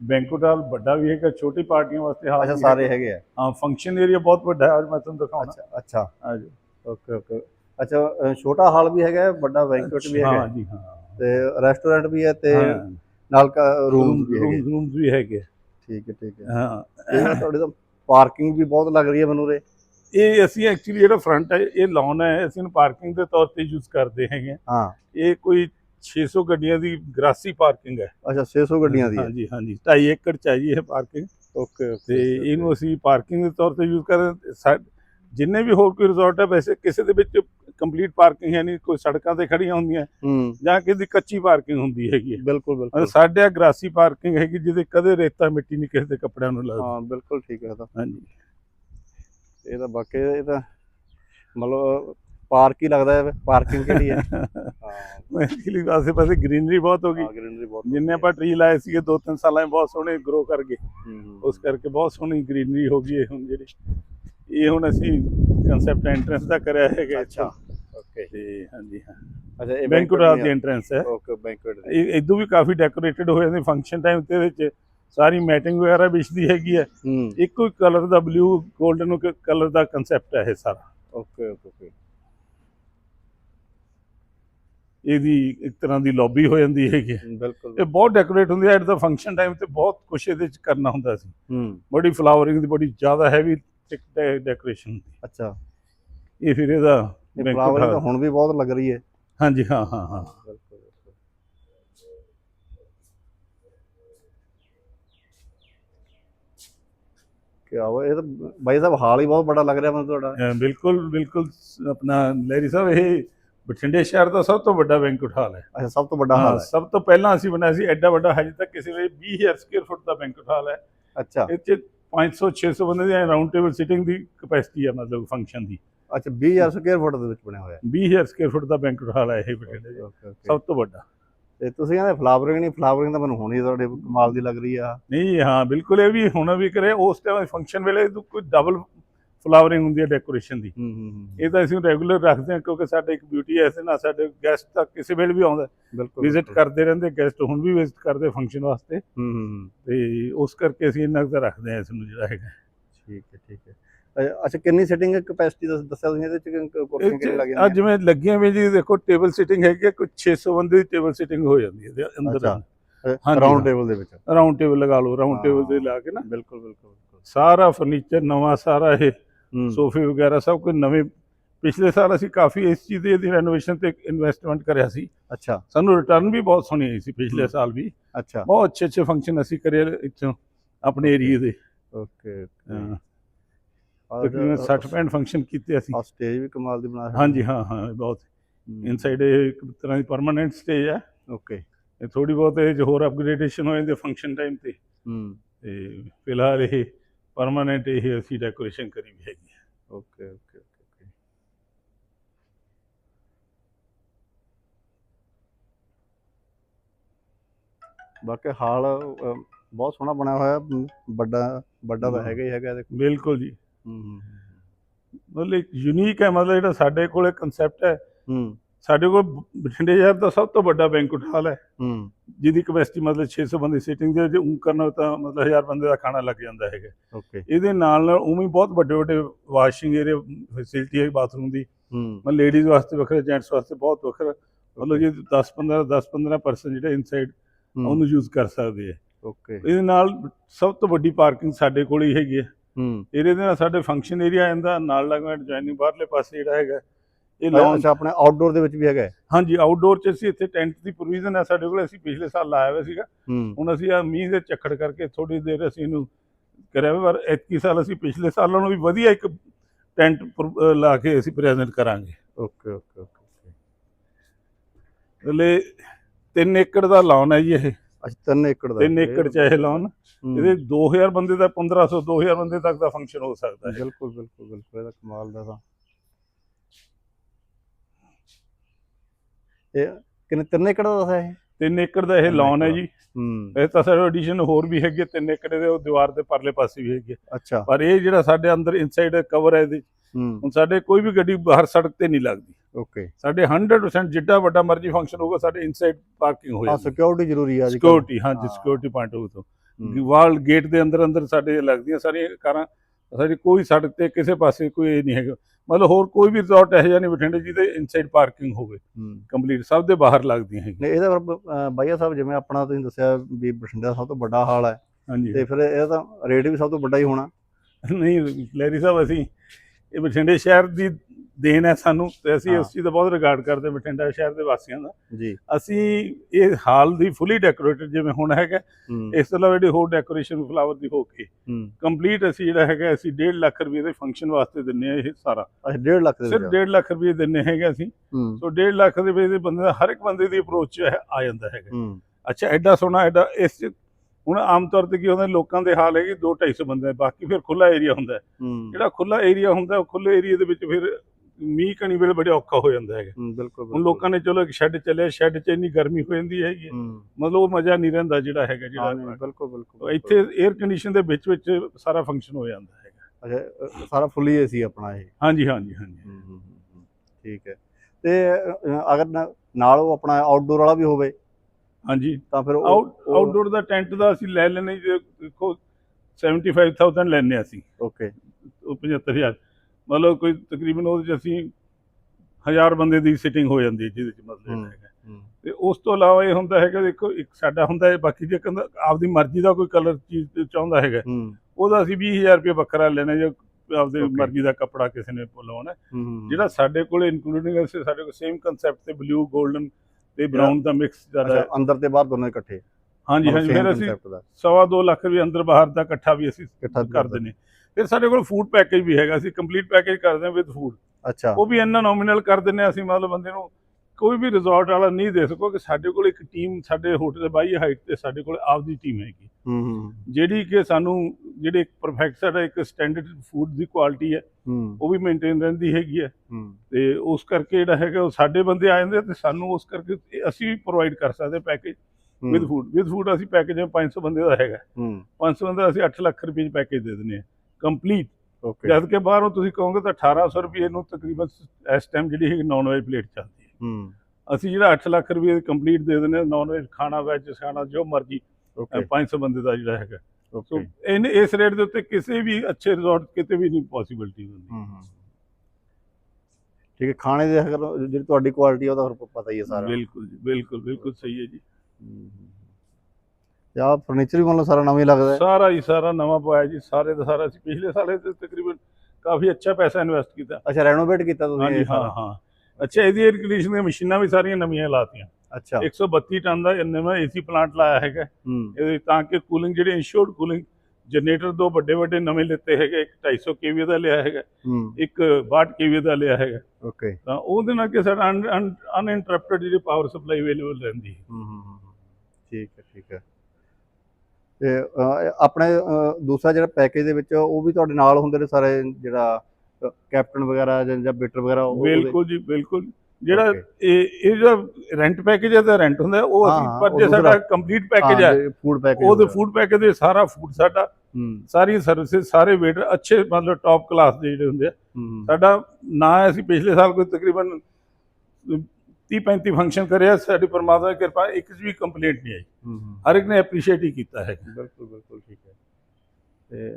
[SPEAKER 2] ਬੈਂਕੁਇਟ ਹਾਲ ਵੱਡਾ ਵੀ ਹੈਗਾ ਛੋਟੀ ਪਾਰਟੀਆਂ ਵਾਸਤੇ ਹਾਲ
[SPEAKER 1] ਅੱਛਾ
[SPEAKER 2] ਵੀ
[SPEAKER 1] ਸਾਰੇ ਹੈਗੇ। ਆ।
[SPEAKER 2] ਹਾਂ ਫੰਕਸ਼ਨ ਏਰੀਆ ਬਹੁਤ ਵੱਡਾ ਹੈ ਅੱਜ ਮੈਂ ਤੁਹਾਨੂੰ ਦਿਖਾਉਣਾ।
[SPEAKER 1] ਅੱਛਾ ਅੱਛਾ।
[SPEAKER 2] ਜਾਓ
[SPEAKER 1] ਓਕੇ ਓਕੇ। ਅੱਛਾ ਛੋਟਾ ਹਾਲ ਵੀ ਹੈਗਾ ਹੈ, ਵੱਡਾ ਬੈਂਕਟ ਵੀ ਹੈਗਾ।
[SPEAKER 2] ਹਾਂ
[SPEAKER 1] ਹੈ,
[SPEAKER 2] ਜੀ ਹਾਂ।
[SPEAKER 1] ਤੇ ਰੈਸਟੋਰੈਂਟ ਵੀ ਹੈ ਤੇ
[SPEAKER 2] ਹਾਂ।
[SPEAKER 1] ਨਾਲ ਰੂਮ ਵੀ ਹੈਗੇ।
[SPEAKER 2] ਰੂਮ ਵੀ ਹੈਗੇ।
[SPEAKER 1] ਠੀਕ ਹੈ ਠੀਕ ਹੈ।
[SPEAKER 2] ਹਾਂ।
[SPEAKER 1] ਇਹ ਤੁਹਾਡੇ ਤਾਂ ਪਾਰਕਿੰਗ ਵੀ ਬਹੁਤ ਲੱਗ ਰਹੀ ਹੈ ਮੈਨੂੰ ਰੇ।
[SPEAKER 2] ਇਹ ਅਸੀਂ ਐਕਚੁਅਲੀ ਜਿਹੜਾ ਫਰੰਟ ਹੈ ਇਹ ਲਾਉਣ ਹੈ ਅਸੀਂ ਇਹਨੂੰ ਪਾਰਕਿੰਗ ਦੇ ਤੌਰ ਤੇ ਯੂਜ਼ ਕਰਦੇ ਹੈਗੇ ਹਾਂ।
[SPEAKER 1] ਹਾਂ।
[SPEAKER 2] ਇਹ ਕੋਈ 600 ਗੱਡੀਆਂ ਦੀ ਗ੍ਰਾਸੀ ਪਾਰਕਿੰਗ ਹੈ।
[SPEAKER 1] ਅੱਛਾ 600 ਗੱਡੀਆਂ ਦੀ ਹੈ।
[SPEAKER 2] ਹਾਂਜੀ ਹਾਂਜੀ। 2.5 ਏਕੜ ਚਾਹੀਏ ਇਹ ਪਾਰਕਿੰਗ
[SPEAKER 1] ਓਕੇ
[SPEAKER 2] ਤੇ ਇਹਨੂੰ ਅਸੀਂ ਪਾਰਕਿੰਗ ਦੇ ਤੌਰ ਤੇ ਯੂਜ਼ ਕਰਦੇ ਜਿੰਨੇ ਵੀ ਹੋਰ ਕੋਈ ਰਿਜ਼ੋਰਟ ਹੈ ਵੈਸੇ ਕਿਸੇ ਦੇ ਵਿੱਚ ਕੰਪਲੀਟ ਪਾਰਕਿੰਗ ਹੈ ਨਹੀਂ ਕੋਈ ਸੜਕਾਂ ਤੇ ਖੜੀਆਂ ਹੁੰਦੀਆਂ ਜਾਂ ਕਿਸੇ ਕੱਚੀ ਪਾਰਕਿੰਗ ਹੁੰਦੀ ਹੈਗੀ ਹੈ।
[SPEAKER 1] ਬਿਲਕੁਲ ਬਿਲਕੁਲ।
[SPEAKER 2] ਸਾਡੇ ਆ ਗ੍ਰਾਸੀ ਪਾਰਕਿੰਗ ਹੈਗੀ ਜਿਹਦੇ ਕਦੇ ਰੇਤਾ ਮਿੱਟੀ ਨਹੀਂ ਕਿਸੇ ਦੇ ਕੱਪੜਿਆਂ ਨੂੰ ਲੱਗਦੀ।
[SPEAKER 1] ਹਾਂ ਬਿਲਕੁਲ ਠੀਕ ਹੈ ਤਾਂ।
[SPEAKER 2] ਹਾਂਜੀ।
[SPEAKER 1] ਇਹ ਤਾਂ ਬਾਕੀ ਇਹ ਤਾਂ ਮਤਲਬ ਪਾਰਕ ਹੀ ਲੱਗਦਾ ਹੈ ਪਾਰਕਿੰਗ ਕਿਹੜੀ ਹੈ ਹਾਂ
[SPEAKER 2] ਐਕਚੁਅਲੀ ਆਸੇ ਪਾਸੇ ਗ੍ਰੀਨਰੀ ਬਹੁਤ ਹੋ ਗਈ।
[SPEAKER 1] ਗ੍ਰੀਨਰੀ ਬਹੁਤ
[SPEAKER 2] ਜਿੰਨੇ ਆਪਾਂ ਟਰੀ ਲਾਏ ਸੀਗੇ ਦੋ ਤਿੰਨ ਸਾਲਾਂ 'ਚ ਬਹੁਤ ਸੋਹਣੇ ਗਰੋ ਕਰ ਗਏ। ਉਸ ਕਰਕੇ ਬਹੁਤ ਸੋਹਣੀ ਗ੍ਰੀਨਰੀ ਹੋ ਗਈ ਹੁਣ ਜਿਹੜੀ। ਇਹ ਹੁਣ ਅਸੀਂ ਕਨਸੈਪਟ ਐਂਟਰੈਂਸ ਦਾ ਕਰਿਆ ਹੈਗਾ
[SPEAKER 1] ਅੱਛਾ। ਓਕੇ
[SPEAKER 2] ਤੇ ਹਾਂਜੀ ਹਾਂ।
[SPEAKER 1] ਅੱਛਾ ਇਹ
[SPEAKER 2] ਬੈਂਕੁਇਟ ਹਾਲ ਦੀ ਐਂਟਰੈਂਸ ਹੈ।
[SPEAKER 1] ਓਕੇ ਬੈਂਕੁਇਟ ਦੀ।
[SPEAKER 2] ਇਹ ਇਦੋਂ ਵੀ ਕਾਫੀ ਡੈਕੋਰੇਟਡ ਹੋ ਜਾਂਦੇ ਫੰਕਸ਼ਨ ਟਾਈਮ ਤੇ ਇਹਦੇ ਵਿੱਚ। ਸਾਰੀ ਮੈਟਿੰਗ ਵਗੈਰਾ ਵਿਛਦੀ ਹੈਗੀ ਹੈ। ਇੱਕੋ ਹੀ ਕਲਰ ਦਾ ਬਲੂ 골ਡਨ ਕਲਰ ਦਾ ਕਨਸੈਪਟ ਹੈ ਇਹ ਸਾਰਾ।
[SPEAKER 1] ਓਕੇ ਓਕੇ ਓਕੇ
[SPEAKER 2] ਇਹਦੀ ਇੱਕ ਤਰ੍ਹਾਂ ਦੀ ਲੌਬੀ ਹੋ ਜਾਂਦੀ ਹੈਗੀ ਹੈ।
[SPEAKER 1] ਬਿਲਕੁਲ।
[SPEAKER 2] ਇਹ ਬਹੁਤ ਡੈਕੋਰੇਟ ਹੁੰਦੀ ਹੈ। ਐਟ ਦਾ ਫੰਕਸ਼ਨ ਟਾਈਮ ਤੇ ਬਹੁਤ ਇਹਦੇ ਵਿੱਚ ਕਰਨਾ ਹੁੰਦਾ ਸੀ।
[SPEAKER 1] ਹੂੰ।
[SPEAKER 2] ਬੜੀ ਫਲਾਵਰਿੰਗ ਦੀ ਬੜੀ ਜ਼ਿਆਦਾ ਹੈਵੀ ਥਿਕ ਡੈਕੋਰੇਸ਼ਨ ਹੁੰਦੀ।
[SPEAKER 1] ਅੱਛਾ।
[SPEAKER 2] ਇਹ ਫਿਰ ਇਹਦਾ
[SPEAKER 1] ਇਹ ਫਲਾਵਰਿੰਗ ਤਾਂ ਹੁਣ ਵੀ ਬਹੁਤ ਲੱਗ ਰਹੀ ਹੈ।
[SPEAKER 2] ਹਾਂਜੀ ਹਾਂ ਹਾਂ ਹਾਂ।
[SPEAKER 1] ਬਿਲਕੁਲ ਬਿਲਕੁਲ ਕੀ ਆਵਾ ਇਹ ਤਾਂ ਬਾਈ ਸਾਹਿਬ ਹਾਲ ਹੀ ਬਹੁਤ ਬੜਾ ਲੱਗ ਰਿਹਾ ਮੈਨੂੰ ਤੁਹਾਡਾ।
[SPEAKER 2] ਬਿਲਕੁਲ ਬਿਲਕੁਲ ਆਪਣਾ ਲੈਰੀ ਸਾਹਿਬ ਇਹ ਬਠਿੰਡੇ ਸ਼ਹਿਰ ਦਾ ਸਭ ਤੋਂ ਵੱਡਾ ਬੈਂਕੁਇਟ ਹਾਲ ਹੈ।
[SPEAKER 1] ਅੱਛਾ ਸਭ ਤੋਂ ਵੱਡਾ ਹਾਲ
[SPEAKER 2] ਹਾਂ, ਸਭ ਤੋਂ ਪਹਿਲਾਂ ਅਸੀਂ ਬਣਾਇਆ ਸੀ ਐਡਾ ਵੱਡਾ ਹਜੇ ਤੱਕ ਕਿਸੇ ਵੇ 20000 ਸਕੁਅਰ ਫੁੱਟ ਦਾ ਬੈਂਕੁਇਟ ਹਾਲ ਹੈ।
[SPEAKER 1] ਅੱਛਾ।
[SPEAKER 2] ਇਹ 'ਚ 500 600 ਬੰਦੇ ਦੀ ਰਾਉਂਡ ਟੇਬਲ ਸਿਟਿੰਗ ਦੀ ਕਪੈਸਿਟੀ ਹੈ ਮਤਲਬ ਫੰਕਸ਼ਨ ਦੀ।
[SPEAKER 1] ਅੱਛਾ 20000 ਸਕੁਅਰ ਫੁੱਟ ਦੇ ਵਿੱਚ ਬਣਿਆ ਹੋਇਆ
[SPEAKER 2] 20000 ਸਕੁਅਰ ਫੁੱਟ ਦਾ ਬੈਂਕੁਇਟ ਹਾਲ ਹੈ ਇਹ ਬਠਿੰਡੇ ਦਾ
[SPEAKER 1] ਓਕੇ ਓਕੇ
[SPEAKER 2] ਸਭ ਤੋਂ ਵੱਡਾ।
[SPEAKER 1] ਤੇ ਤੁਸੀਂ ਕਹਿੰਦੇ ਫਲਾਵਰਿੰਗ ਨਹੀਂ ਫਲਾਵਰਿੰਗ ਤਾਂ ਮੈਨੂੰ ਹੁਣੀ ਤੁਹਾਡੇ ਕਮਾਲ ਦੀ ਲੱਗ ਰਹੀ ਆ।
[SPEAKER 2] ਨਹੀਂ ਹਾਂ ਬਿਲਕੁਲ ਇਹ ਵੀ ਹੁਣ ਵੀ ਕਰੇ ਉਸ ਟਾਈਮ ਫੰਕਸ਼ਨ ਵੇਲੇ ਕੋਈ ਡਬਲ ਫਲਾਵਰਿੰਗ ਹੁੰਦੀ ਹੈ ਡੈਕੋਰੇਸ਼ਨ ਦੀ। ਇਹ ਤਾਂ ਅਸੀਂ ਰੈਗੂਲਰ ਰੱਖਦੇ ਹਾਂ ਕਿਉਂਕਿ ਸਾਡੇ ਇੱਕ ਬਿਊਟੀ ਐਸੇ ਨਾ ਸਾਡੇ ਗੈਸਟ ਤਾਂ ਕਿਸੇ ਵੇਲੇ ਵੀ ਆਉਂਦਾ। ਵਿਜ਼ਿਟ। ਕਰਦੇ ਰਹਿੰਦੇ ਗੈਸਟ ਹੁਣ ਵੀ ਵਿਜ਼ਿਟ ਕਰਦੇ ਫੰਕਸ਼ਨ ਵਾਸਤੇ। ਤੇ ਉਸ ਕਰਕੇ ਅਸੀਂ ਕੁ ਤਾਂ ਰੱਖਦੇ ਹਾਂ ਇਸ ਨੂੰ ਜਿਹੜਾ ਹੈਗਾ।
[SPEAKER 1] ਠੀਕ ਹੈ ਠੀਕ ਹੈ। ਅੱਛਾ ਕਿੰਨੀ ਸਿਟਿੰਗ ਕੈਪੈਸਿਟੀ ਦੱਸਿਆ ਤੁਸੀਂ ਇਹਦੇ ਚ ਕੁਰਸੀਆਂ ਕਿੰਨੀ ਲੱਗ
[SPEAKER 2] ਅੱਜ
[SPEAKER 1] ਜਾਂਦੀਆਂ
[SPEAKER 2] ਜਿਵੇਂ ਲੱਗੀਆਂ ਵੀ ਜੀ ਦੇਖੋ ਟੇਬਲ ਸਿਟਿੰਗ ਹੈਗੀ ਹੈ, ਕੋਈ 600 ਬੰਦੇ ਦੀ ਟੇਬਲ ਸਿਟਿੰਗ ਹੋ ਜਾਂਦੀ ਹੈ ਅੰਦਰ। ਹਾਂਜੀ,
[SPEAKER 1] ਰਾਉਂਡ
[SPEAKER 2] ਹਾਂ।
[SPEAKER 1] ਟੇਬਲ ਦੇ ਵਿੱਚ।
[SPEAKER 2] ਰਾਉਂਡ ਟੇਬਲ ਲਗਾ ਲਓ ਰਾਉਂਡ
[SPEAKER 1] ਹਾਂ।
[SPEAKER 2] ਟੇਬਲ ਤੇ ਲਾ ਕੇ ਨਾ।
[SPEAKER 1] ਬਿਲਕੁਲ ਬਿਲਕੁਲ
[SPEAKER 2] ਸਾਰਾ ਫਰਨੀਚਰ ਨਵਾਂ ਸਾਰਾ ਇਹ
[SPEAKER 1] ਹੂੰ।
[SPEAKER 2] ਸੋਫੇ ਵਗੈਰਾ ਸਭ ਕੁਝ ਨਵੇਂ। ਪਿਛਲੇ ਸਾਲ ਅਸੀਂ ਕਾਫੀ ਇਸ ਚੀਜ਼ ਦੀ ਇਹਦੀ ਰੈਨੋਵੇਸ਼ਨ ਤੇ ਇਨਵੈਸਟਮੈਂਟ ਕਰਿਆ ਸੀ।
[SPEAKER 1] ਅੱਛਾ।
[SPEAKER 2] ਸਾਨੂੰ ਰਿਟਰਨ ਵੀ ਬਹੁਤ ਸੋਹਣੀ ਆਈ ਸੀ ਪਿਛਲੇ
[SPEAKER 1] ਹੂੰ।
[SPEAKER 2] ਸਾਲ ਵੀ।
[SPEAKER 1] ਅੱਛਾ।
[SPEAKER 2] ਬਹੁਤ ਅੱਛੇ ਅੱਛੇ ਫੰਕਸ਼ਨ ਅਸੀਂ ਕਰੇ ਇੱਥੋਂ ਆਪਣੇ ਏਰੀਏ ਦੇ।
[SPEAKER 1] ਓਕੇ।
[SPEAKER 2] ਹਾਂ, ਤਕਰੀਬਨ 60 65 ਫੰਕਸ਼ਨ ਕੀਤੇ ਅਸੀਂ।
[SPEAKER 1] ਆ ਸਟੇਜ ਵੀ ਕਮਾਲ ਦੀ ਬਣਾ
[SPEAKER 2] ਹਾਂਜੀ ਹਾਂ। ਹਾਂ ਬਹੁਤ ਇਨਸਾਈਡ ਇੱਕ ਤਰ੍ਹਾਂ ਦੀ ਪਰਮਾਨੈਂਟ ਸਟੇਜ ਹੈ
[SPEAKER 1] ਓਕੇ
[SPEAKER 2] ਇਹ ਥੋੜੀ ਬਹੁਤ ਇਹ ਹੋਰ ਅਪਗ੍ਰੇਡੇਸ਼ਨ ਹੋ ਜਾਂਦੀ ਫੰਕਸ਼ਨ ਟਾਈਮ ਤੇ।
[SPEAKER 1] ਹੂੰ।
[SPEAKER 2] ਤੇ ਫਿਲਹਾਲ ਇਹ ਪਰਮਾਨੈਂਟ ਇਹ ਅਸੀਂ ਡੈਕੋਰੇਸ਼ਨ ਕਰੀ ਵੀ ਹੈਗੀ।
[SPEAKER 1] ਓਕੇ ਓਕੇ ਓਕੇ ਬਾਕੀ ਹਾਲ ਬਹੁਤ ਸੋਹਣਾ ਬਣਿਆ ਹੋਇਆ ਵੱਡਾ ਵੱਡਾ ਤਾਂ। ਹੈਗਾ ਹੀ ਹੈਗਾ ਇਹਦੇ
[SPEAKER 2] ਬਿਲਕੁਲ ਜੀ। ਮਤਲਬ ਯੂਨੀਕ ਹੈ ਮਤਲਬ ਜਿਹੜਾ ਸਾਡੇ ਕੋਲੇ ਕਨਸੈਪਟ ਹੈ।
[SPEAKER 1] ਹੂੰ।
[SPEAKER 2] ਸਾਡੇ ਕੋਲ ਬਠਿੰਡੇ ਸ਼ਹਿਰ ਦਾ ਸਭ ਤੋਂ ਵੱਡਾ ਬੈਂਕੁਏਟ ਹਾਲ ਹੈ।
[SPEAKER 1] ਹੂੰ।
[SPEAKER 2] ਜਿਹਦੀ ਕਪੈਸਿਟੀ ਮਤਲਬ 600 ਬੰਦੇ ਸੀਟਿੰਗ ਦੇ ਜੇ ਉਹ ਕਰਨਾ ਤਾਂ ਮਤਲਬ 1000 ਬੰਦੇ ਦਾ ਖਾਣਾ ਲੱਗ ਜਾਂਦਾ ਹੈਗਾ।
[SPEAKER 1] ਓਕੇ
[SPEAKER 2] ਇਹਦੇ ਨਾਲ ਨਾਲ ਉਵੇਂ ਬਹੁਤ ਵੱਡੇ ਵੱਡੇ ਵਾਸ਼ਿੰਗ ਏਰੀਆ ਫੈਸਿਲਿਟੀ ਹੈ ਬਾਥਰੂਮ ਦੀ।
[SPEAKER 1] ਹੂੰ।
[SPEAKER 2] ਮਤਲਬ ਲੇਡੀਜ਼ ਵਾਸਤੇ ਵੱਖਰਾ ਜੈਂਟਸ ਵਾਸਤੇ ਬਹੁਤ ਵੱਖਰਾ। ਮਤਲਬ ਜੇ 10 15 10 15 ਪਰਸਨ ਜਿਹੜਾ ਇਨਸਾਈਡ ਉਹਨੂੰ ਯੂਜ਼ ਕਰ ਸਕਦੇ ਆ।
[SPEAKER 1] ਓਕੇ
[SPEAKER 2] ਇਹਦੇ ਨਾਲ ਸਭ ਤੋਂ ਵੱਡੀ ਪਾਰਕਿੰਗ ਸਾਡੇ ਕੋਲ ਹੀ ਹੈਗੀ ਹੂੰ। ਇਹਦੇ ਨਾਲ ਸਾਡੇ ਫੰਕਸ਼ਨ ਏਰੀਆ ਆਂਦਾ ਨਾਲ ਲੱਗਦਾ ਜੁਆਇਨਿੰਗ ਬਾਹਰਲੇ ਪਾਸੇ ਜਿਹੜਾ ਹੈਗਾ ਇਹ
[SPEAKER 1] ਲਾਉਂਚ ਆਪਣੇ ਆਊਟਡੋਰ ਦੇ ਵਿੱਚ ਵੀ ਹੈਗਾ
[SPEAKER 2] ਹਾਂਜੀ ਆਊਟਡੋਰ ਚ ਅਸੀਂ ਇੱਥੇ ਟੈਂਟ ਦੀ ਪ੍ਰੋਵੀਜ਼ਨ ਹੈ ਸਾਡੇ ਕੋਲ ਅਸੀਂ ਪਿਛਲੇ ਸਾਲ ਲਾਇਆ ਹੋਇਆ ਸੀਗਾ। ਹੁਣ ਅਸੀਂ ਆ ਮੀਂਹ ਦੇ ਚੱਕੜ ਕਰਕੇ ਥੋੜੀ ਦੇਰ ਅਸੀਂ ਇਹਨੂੰ ਕਰਿਆ ਪਰ ਇੱਕੀ ਸਾਲ ਅਸੀਂ ਪਿਛਲੇ ਸਾਲ ਉਹਨੂੰ ਵੀ ਵਧੀਆ ਇੱਕ ਟੈਂਟ ਲਾ ਕੇ ਅਸੀਂ ਪ੍ਰੈਜ਼ੈਂਟ ਕਰਾਂਗੇ।
[SPEAKER 1] ਓਕੇ ਓਕੇ ਓਕੇ
[SPEAKER 2] ਲੈ 3 ਏਕੜ ਦਾ ਲਾਉਣ ਹੈ ਜੀ ਇਹ।
[SPEAKER 1] ਅੱਛਾ 3 ਏਕੜ ਦਾ
[SPEAKER 2] 3 ਏਕੜ ਚ ਇਹ ਲਾਉਣ
[SPEAKER 1] ਹੂੰ।
[SPEAKER 2] ਇਹਦੇ 2000 ਬੰਦੇ ਦਾ 1500 2000 ਬੰਦੇ ਤੱਕ ਦਾ ਫੰਕਸ਼ਨ ਹੋ ਸਕਦਾ ਹੈ
[SPEAKER 1] ਬਿਲਕੁਲ ਬਿਲਕੁਲ ਬਿਲਕੁਲ ਇਹਦਾ ਕਮਾਲ ਦਾ ਤਾਂ ਇਹ ਕਿੰਨੇ 3 ਏਕੜ ਦਾ ਦੱਸਿਆ ਇਹ
[SPEAKER 2] 3 ਏਕੜ ਦਾ ਇਹ
[SPEAKER 1] ਤਿੰਨ
[SPEAKER 2] ਲਾਉਣ ਹੈ
[SPEAKER 1] ਏਕੜ।
[SPEAKER 2] ਜੀ ਇਹ ਤਾਂ ਸਾਡੇ ਐਡੀਸ਼ਨ ਹੋਰ ਵੀ ਹੈਗੀ 3 ਏਕੜ ਦੇ ਉਹ ਦੀਵਾਰ ਦੇ ਪਰਲੇ ਪਾਸੇ ਵੀ ਹੈਗੀ।
[SPEAKER 1] ਅੱਛਾ
[SPEAKER 2] ਪਰ ਇਹ ਜਿਹੜਾ ਸਾਡੇ ਅੰਦਰ ਇਨਸਾਈਡ ਕਵਰ ਹੈ ਇਹਦੇ ਹੁਣ ਸਾਡੇ ਕੋਈ ਵੀ ਗੱਡੀ ਬਾਹਰ ਸੜਕ ਤੇ ਨਹੀਂ ਲੱਗਦੀ।
[SPEAKER 1] ਓਕੇ।
[SPEAKER 2] ਸਾਡੇ 100% ਜਿੱਡਾ ਵੱਡਾ ਮਰਜ਼ੀ ਫੰਕਸ਼ਨ ਹੋਊਗਾ ਸਾਡੇ ਇਨਸਾਈਡ ਪਾਰਕਿੰਗ ਹੋ
[SPEAKER 1] ਹਾਂ ਸਿਕਿਉਰਿਟੀ ਜ਼ਰੂਰੀ ਆ ਜੀ
[SPEAKER 2] ਸਿਕਿਉਰਿਟੀ
[SPEAKER 1] ਹਾਂ।
[SPEAKER 2] ਸਿਕਿਉਰਿਟੀ ਪੁਆਇੰਟ ਆਫ ਤੋਂ। ਵਾਲ ਗੇਟ ਦੇ ਅੰਦਰ ਅੰਦਰ ਸਾਡੇ ਲੱਗਦੀਆਂ ਸਾਰੀਆਂ ਕਾਰਾਂ ਸਾਡੀ ਕੋਈ ਸੜਕ ਤੇ ਕਿਸੇ ਪਾਸੇ ਕੋਈ ਇਹ ਨਹੀਂ ਹੈਗਾ। ਮਤਲਬ ਹੋਰ ਕੋਈ ਵੀ ਰਿਜ਼ੋਰਟ ਇਹੋ ਜਿਹਾ ਨਹੀਂ ਬਠਿੰਡੇ ਜਿਹਦੇ ਇਨਸਾਈਡ ਪਾਰਕਿੰਗ ਹੋਵੇ।
[SPEAKER 1] ਹੂੰ।
[SPEAKER 2] ਕੰਪਲੀਟ ਸਭ ਦੇ ਬਾਹਰ ਲੱਗਦੀਆਂ ਹੈਗੀਆਂ।
[SPEAKER 1] ਨਹੀਂ ਇਹਦਾ ਬਾਈਆ ਸਾਹਿਬ ਜਿਵੇਂ ਆਪਣਾ ਤੁਸੀਂ ਦੱਸਿਆ ਵੀ ਬਠਿੰਡਾ ਸਭ ਤੋਂ ਵੱਡਾ ਹਾਲ ਹੈ।
[SPEAKER 2] ਹਾਂਜੀ।
[SPEAKER 1] ਤੇ ਫਿਰ ਇਹਦਾ ਤਾਂ ਰੇਟ ਵੀ ਸਭ ਤੋਂ ਵੱਡਾ ਹੀ ਹੋਣਾ।
[SPEAKER 2] ਨਹੀਂ ਲੈਰੀ ਸਾਹਿਬ ਅਸੀਂ ਇਹ ਬਠਿੰਡੇ ਸ਼ਹਿਰ ਦੀ ਦੇਣ ਹੈ ਸਾਨੂੰ ਤੇ ਅਸੀਂ। ਉਸ ਚੀਜ਼ ਦਾ ਬਹੁਤ ਰਿਗਾਰਡ ਕਰਦੇ ਬਠਿੰਡਾ ਸ਼ਹਿਰ ਦੇ ਵਾਸੀਆਂ ਦਾ।
[SPEAKER 1] ਜੀ।
[SPEAKER 2] ਅਸੀਂ ਇਹ ਹਾਲ ਦੀ ਫੁੱਲੀ ਡੈਕੋਰੇਟਡ ਜਿਵੇਂ ਹੁਣ ਹੈਗਾ ਇਸ ਤੋਂ ਇਲਾਵਾ ਜਿਹੜੀ ਹੋਰ ਡੈਕੋਰੇਸ਼ਨ ਫਲਾਵਰ ਦੀ ਹੋ ਕੇ ਕੰਪਲੀਟ ਅਸੀਂ ਜਿਹੜਾ ਹੈਗਾ ਅਸੀਂ 1.5 ਲੱਖ ਰੁਪਏ ਦੇ ਫੰਕਸ਼ਨ ਵਾਸਤੇ ਦਿੰਨੇ ਆ ਇਹ ਸਾਰਾ।
[SPEAKER 1] ਅੱਛਾ 1.5 ਲੱਖ ਦੇ
[SPEAKER 2] ਸਿਰਫ
[SPEAKER 1] ਵਿੱਚ।
[SPEAKER 2] 1.5 ਲੱਖ ਰੁਪਏ ਦਿੰਨੇ ਹੈਗੇ ਅਸੀਂ। ਸੋ 1.5 ਲੱਖ ਦੇ ਵਿੱਚ ਬੰਦੇ ਦਾ ਹਰ ਇੱਕ ਬੰਦੇ ਦੀ ਅਪਰੋਚ ਆ ਜਾਂਦਾ ਹੈਗਾ। ਅੱਛਾ ਐਡਾ ਸੋਹਣਾ ਐਡਾ ਇਸ ਹੁਣ ਆਮ ਤੌਰ ਤੇ ਕੀ ਹੁੰਦਾ ਲੋਕਾਂ ਦੇ ਹਾਲ ਹੈ ਕਿ 2 250 ਬੰਦੇ ਬਾਕੀ ਫਿਰ ਖੁੱਲਾ ਏਰੀਆ ਹੁੰਦਾ ਜਿਹੜਾ ਖੁੱਲਾ ਏਰੀਆ ਹੁੰਦਾ ਉਹ ਖੁੱਲੇ ਏਰੀਆ ਦੇ ਵਿੱਚ ਫਿਰ ਮੀਂਹ ਕਣੀ ਵੇਲੇ ਬੜੇ ਔਖਾ ਹੋ ਜਾਂਦਾ ਹੈਗਾ।
[SPEAKER 1] ਬਿਲਕੁਲ
[SPEAKER 2] ਹੁਣ। ਲੋਕਾਂ ਨੇ ਚਲੋ ਇੱਕ ਸ਼ੈੱਡ ਚੱਲਿਆ ਸ਼ੈੱਡ 'ਚ ਇੰਨੀ ਗਰਮੀ ਹੋ ਜਾਂਦੀ ਹੈਗੀ ਮਤਲਬ ਉਹ ਮਜ਼ਾ ਨਹੀਂ ਰਹਿੰਦਾ ਜਿਹੜਾ ਹੈਗਾ ਜਿਹੜਾ
[SPEAKER 1] ਬਿਲਕੁਲ ਬਿਲਕੁਲ
[SPEAKER 2] ਇੱਥੇ 에ਅਰ ਕੰਡੀਸ਼ਨ ਦੇ ਵਿੱਚ ਵਿੱਚ ਸਾਰਾ ਫੰਕਸ਼ਨ ਹੋ ਜਾਂਦਾ ਹੈਗਾ।
[SPEAKER 1] ਅੱਛਾ ਸਾਰਾ ਫੁੱਲੀ ਏਸੀ ਆਪਣਾ ਇਹ?
[SPEAKER 2] ਹਾਂਜੀ ਹਾਂਜੀ ਹਾਂਜੀ।
[SPEAKER 1] ਠੀਕ ਹੈ। ਤੇ ਅਗਰ ਨਾਲ ਉਹ ਆਪਣਾ ਆਊਟਡੋਰ ਵਾਲਾ ਵੀ ਹੋਵੇ
[SPEAKER 2] ਹਾਂਜੀ।
[SPEAKER 1] ਤਾਂ ਫਿਰ ਉਹ-
[SPEAKER 2] ਆਊਟ
[SPEAKER 1] ਉਹ-
[SPEAKER 2] ਆਊਟਡੋਰ ਦਾ ਟੈਂਟ ਦਾ ਅਸੀਂ ਲੈ ਲੈਨੇ ਜੀ ਦੇਖੋ 75000 ਲੈਨੇ ਅਸੀਂ।
[SPEAKER 1] ਓਕੇ
[SPEAKER 2] ਉਹ 75000 ਮਤਲਬ ਕੋਈ ਤਕਰੀਬਨ ਉਹਦੇ ਚ ਅਸੀਂ ਹਜ਼ਾਰ ਬੰਦੇ ਦੀ ਸਿਟਿੰਗ ਹੋ ਜਾਂਦੀ ਹੈ ਜਿਹਦੇ ਚ ਮਤਲਬ
[SPEAKER 1] ਹੂੰ।
[SPEAKER 2] ਇਹ ਹੈਗਾ।
[SPEAKER 1] ਹੂੰ,
[SPEAKER 2] ਤੇ ਉਸ ਤੋਂ ਇਲਾਵਾ ਇਹ ਹੁੰਦਾ ਹੈਗਾ ਦੇਖੋ ਇੱਕ ਸਾਡਾ ਹੁੰਦਾ ਹੈ ਬਾਕੀ ਜੇ ਕਹਿੰਦਾ ਆਪਦੀ ਮਰਜ਼ੀ ਦਾ ਕੋਈ ਕਲਰ ਚੀਜ਼ ਚਾਹੁੰਦਾ ਹੈਗਾ
[SPEAKER 1] ਹੂੰ।
[SPEAKER 2] ਉਹਦਾ ਅਸੀਂ 20000 ਰੁਪਏ ਵੱਖਰਾ ਲੈਣਾ ਜੇ ਆਪਦੀ
[SPEAKER 1] Okay.
[SPEAKER 2] ਮਰਜ਼ੀ ਦਾ ਕੱਪੜਾ ਕਿਸੇ ਨੇ
[SPEAKER 1] ਹੂੰ।
[SPEAKER 2] ਜਿਹੜਾ ਸਾਡੇ ਕੋਲ ਇਨਕਲੂਡਿੰਗ ਅਸੀਂ ਸਾਡੇ ਕੋਲ ਸੇਮ ਕਨਸੈਪਟ ਤੇ ਬਲੂ 골ਡਨ ਤੇ ਬ੍ਰਾਊਨ ਦਾ ਮਿਕਸ ਜ਼ਿਆਦਾ ਹੈ।
[SPEAKER 1] ਅੰਦਰ ਤੇ ਬਾਹਰ ਦੋਨੋਂ ਇਕੱਠੇ?
[SPEAKER 2] ਹਾਂਜੀ ਹਾਂਜੀ ਫਿਰ ਅਸੀਂ। ਸਵਾ ਦੋ ਲੱਖ ਰੁਪਏ ਅੰਦਰ ਬਾਹਰ ਦਾ ਇਕੱਠਾ ਵੀ ਅਸੀਂ
[SPEAKER 1] ਇਕੱਠਾ
[SPEAKER 2] ਕਰਦੇ ਨੇ। ਫਿਰ ਸਾਡੇ ਕੋਲ ਫੂਡ ਪੈਕੇਜ ਵੀ ਹੈਗਾ ਅਸੀਂ ਕੰਪਲੀਟ ਪੈਕੇਜ ਕਰਦੇ ਹਾਂ ਵਿਦ ਫੂਡ
[SPEAKER 1] ਅੱਛਾ।
[SPEAKER 2] ਉਹ ਵੀ ਇੰਨਾ ਨੋਮੀਨਲ ਕਰ ਦਿੰਨੇ ਅਸੀਂ ਮਤਲਬ ਬੰਦੇ ਨੂੰ ਕੋਈ ਵੀ ਰਿਜ਼ੋਰਟ ਵਾਲਾ ਨਹੀਂ ਦੇ ਸਕੋ ਕਿ ਸਾਡੇ ਕੋਲ ਇੱਕ ਟੀਮ ਸਾਡੇ ਹੋਟਲ ਦੇ ਬਾਈ ਹਾਈਟ ਤੇ ਸਾਡੇ ਕੋਲ ਆਪਦੀ ਟੀਮ ਹੈਗੀ।
[SPEAKER 1] ਹੂੰ ਹੂੰ
[SPEAKER 2] ਜਿਹੜੀ ਕਿ ਸਾਨੂੰ ਜਿਹੜੇ ਇੱਕ ਪਰਫੈਕਟ ਸਾਡਾ ਇੱਕ ਸਟੈਂਡਰਡ ਫੂਡ ਦੀ ਕੁਆਲਿਟੀ ਹੈ
[SPEAKER 1] ਹੂੰ।
[SPEAKER 2] ਉਹ ਵੀ ਮੇਨਟੇਨ ਰਹਿੰਦੀ ਹੈਗੀ ਹੈ।
[SPEAKER 1] ਹੂੰ।
[SPEAKER 2] ਤੇ ਉਸ ਕਰਕੇ ਜਿਹੜਾ ਹੈਗਾ ਉਹ ਸਾਡੇ ਬੰਦੇ ਆ ਜਾਂਦੇ ਤੇ ਸਾਨੂੰ ਉਸ ਕਰਕੇ ਅਸੀਂ ਵੀ ਪ੍ਰੋਵਾਈਡ ਕਰ ਸਕਦੇ ਪੈਕੇਜ
[SPEAKER 1] ਹੂੰ,
[SPEAKER 2] ਵਿਦ ਫੂਡ ਵਿਦ ਫੂਡ ਅਸੀਂ ਪੈਕੇਜ 500 ਬੰਦੇ ਦਾ ਹੈਗਾ।
[SPEAKER 1] ਹੂੰ।
[SPEAKER 2] 500 ਬੰਦੇ ਦਾ ਅਸੀਂ 8 ਲੱਖ ਰੁਪਏ ਚ ਪੈਕੇਜ ਦੇ ਦਿੰਦੇ ਹਾਂ। ਕੰਪਲੀਟ
[SPEAKER 1] ਓਕੇ
[SPEAKER 2] ਜਦ ਕਿ ਬਾਹਰੋਂ ਤੁਸੀਂ ਕਹੋਗੇ ਤਾਂ 1800 ਰੁਪਏ ਨੂੰ ਤਕਰੀਬਨ ਇਸ ਟਾਈਮ ਜਿਹੜੀ ਹੈਗੀ ਨਾਨ ਵੈਜ ਪਲੇਟ ਚੱਲਦੀ ਹੈ। ਅਸੀਂ ਜਿਹੜਾ 8 ਲੱਖ ਰੁਪਏ ਕੰਪਲੀਟ ਦੇ ਦਿੰਦੇ ਨਾਨ ਵੈਜ ਖਾਣਾ ਵੈਜ ਖਾਣਾ ਜੋ ਮਰਜ਼ੀ 500 ਬੰਦੇ ਦਾ ਜਿਹੜਾ ਹੈਗਾ। ਸੋ ਇਹਨੇ ਇਸ ਰੇਟ ਦੇ ਉੱਤੇ ਕਿਸੇ ਵੀ ਅੱਛੇ ਰਿਜ਼ੋਰਟ ਕਿਤੇ ਵੀ ਨਹੀਂ ਪੋਸੀਬਿਲਿਟੀ ਹੁੰਦੀ।
[SPEAKER 1] ਠੀਕ ਹੈ ਖਾਣੇ ਦੇ ਅਗਰ ਜਿਹੜੀ ਤੁਹਾਡੀ ਕੁਆਲਿਟੀ ਉਹਦਾ ਫਿਰ ਪਤਾ ਹੀ ਹੈ ਸਾਰਾ।
[SPEAKER 2] ਬਿਲਕੁਲ ਜੀ ਬਿਲਕੁਲ ਬਿਲਕੁਲ ਸਹੀ ਹੈ ਜੀ।
[SPEAKER 1] ਤੇ ਆਹ ਫਰਨੀਚਰ ਵੀ ਮੰਨ ਲਓ ਸਾਰਾ ਨਵਾਂ ਹੀ ਲੱਗਦਾ
[SPEAKER 2] ਸਾਰਾ ਹੀ ਸਾਰਾ ਨਵਾਂ ਪਾਇਆ ਜੀ ਸਾਰੇ ਦਾ ਸਾਰਾ ਅਸੀਂ ਪਿਛਲੇ ਸਾਲੇ ਤੇ ਤਕਰੀਬਨ ਕਾਫੀ ਅੱਛਾ ਪੈਸਾ ਇਨਵੈਸਟ ਕੀਤਾ।
[SPEAKER 1] ਅੱਛਾ ਰੈਨੋਵੇਟ ਕੀਤਾ ਤੁਸੀਂ
[SPEAKER 2] ਹਾਂ ਹਾਂ। ਅੱਛਾ ਇਹਦੀ 에ਅਰ ਕੰਡੀਸ਼ਨ ਦੀਆਂ ਮਸ਼ੀਨਾਂ ਵੀ ਸਾਰੀਆਂ ਨਵੀਆਂ ਲਾਤੀਆਂ।
[SPEAKER 1] ਅੱਛਾ।
[SPEAKER 2] 132 ਟਨ ਦਾ ਨਵਾਂ ਏਸੀ ਪਲਾਂਟ ਲਾਇਆ ਹੈਗਾ। ਇਹਦੇ ਤਾਂ ਕਿ ਕੂਲਿੰਗ ਜਿਹੜੇ ਇੰਸ਼ੋਰਡ ਕੂਲਿੰਗ ਜਨਰੇਟਰ ਦੋ ਵੱਡੇ ਵੱਡੇ ਨਵੇਂ ਲਿੱਤੇ ਹੈਗੇ ਇੱਕ 250 ਕੇਵੀ ਦਾ ਲਿਆ ਹੈਗਾ ਇੱਕ 62 ਕੇਵੀ ਦਾ ਲਿਆ ਹੈਗਾ।
[SPEAKER 1] ਓਕੇ
[SPEAKER 2] ਤਾਂ ਉਹਦੇ ਨਾਲ ਕਿ ਸਾਡਾ ਅਨਇੰਟਰਪਟਡ ਜਿਹੜੀ ਪਾਵਰ ਸਪਲਾਈ ਅਵੇਲੇਬਲ ਰਹਿੰਦੀ ਹੈ।
[SPEAKER 1] ਠੀਕ ਹੈ ਠੀਕ ਹੈ। ਤੇ ਆਪਣੇ ਦੂਸਰਾ ਜਿਹੜਾ ਪੈਕੇਜ ਦੇ ਵਿੱਚ ਉਹ ਵੀ ਤੁਹਾਡੇ ਨਾਲ ਹੁੰਦੇ ਨੇ ਸਾਰੇ ਜਿਹੜਾ ਕੈਪਟਨ ਵਗੈਰਾ ਜਾਂ ਜਾਂ ਬਿਟਰ ਵਗੈਰਾ ਉਹ-
[SPEAKER 2] ਬਿਲਕੁਲ ਜੀ ਬਿਲਕੁਲ। ਜਿਹੜਾ. ਇਹ ਇਹ ਜਿਹੜਾ ਰੈਂਟ ਪੈਕੇਜ ਹੈ ਤਾਂ ਰੈਂਟ ਹੁੰਦਾ ਉਹ ਅਸੀਂ ਪਰ ਜੇ ਸਾਡਾ ਕੰਪਲੀਟ ਪੈਕੇਜ ਹੈ
[SPEAKER 1] ਫੂਡ ਪੈਕੇਜ
[SPEAKER 2] ਉਹਦੇ ਫੂਡ ਪੈਕੇਜ ਦੇ ਸਾਰਾ ਫੂਡ ਸਾਡਾ। ਸਾਰੀ ਸਰਵਿਸਿਜ਼ ਸਾਰੇ ਵੇਟਰ ਅੱਛੇ ਮਤਲਬ ਟੌਪ ਕਲਾਸ ਦੇ ਜਿਹੜੇ ਹੁੰਦੇ ਆ। ਸਾਡਾ ਨਾ ਅਸੀਂ ਪਿਛਲੇ ਸਾਲ ਕੋਈ ਤਕਰੀਬਨ 30 35 ਫੰਕਸ਼ਨ ਕਰਿਆ ਸਾਡੀ ਪਰਮਾਤਮਾ ਦੀ ਕਿਰਪਾ ਇੱਕ ਵੀ ਕੰਪਲੇਂਟ ਨਹੀਂ ਆਈ। ਹਰ ਇੱਕ ਨੇ ਐਪਰੀਸ਼ੀਏਟ ਹੀ ਕੀਤਾ ਹੈ
[SPEAKER 1] ਬਿਲਕੁਲ ਬਿਲਕੁਲ ਠੀਕ ਹੈ। ਤੇ